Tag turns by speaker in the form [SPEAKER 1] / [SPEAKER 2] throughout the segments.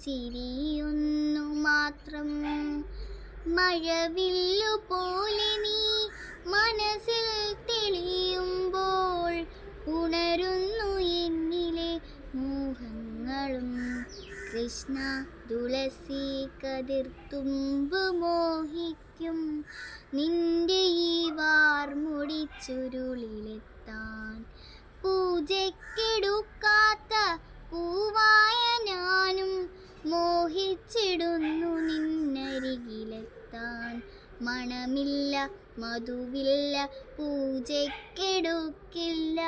[SPEAKER 1] പുഞ്ചിരിയൊന്നു മാത്രം. മഴവില്ലു പോലെ നീ മനസ്സിൽ തെളിയുമ്പോൾ ഉണരുന്നു എന്നിലെ മോഹങ്ങളും. കൃഷ്ണ തുളസി കതിർത്തുമ്പ് മോഹിക്കും. നിന്റെ ഈ വാർമുടി ചുരുളിലെത്താൻ മോഹിച്ചിടുന്നു നിന്നരികിലെത്താൻ. മണമില്ല മധുവില്ല പൂജക്കെടുക്കില്ല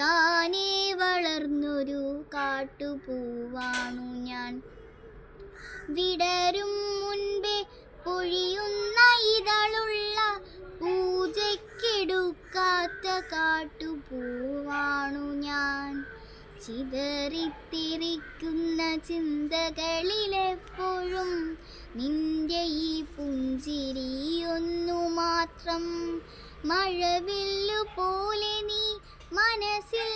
[SPEAKER 1] താനേ വളർന്നൊരു കാട്ടുപൂവാണു ഞാൻ. വിടരും മുൻപേ പൊഴിയുന്ന ഇതളുള്ള പൂജക്കെടുക്കാത്ത കാട്ടുപൂവാണു ഞാൻ. ചിതറിത്തിരിക്കുന്ന ചിന്തകളിലെപ്പോഴും നിന്റെ ഈ പുഞ്ചിരിയൊന്നു മാത്രം മഴവില്ലു പോലെ നീ മനസ്സിൽ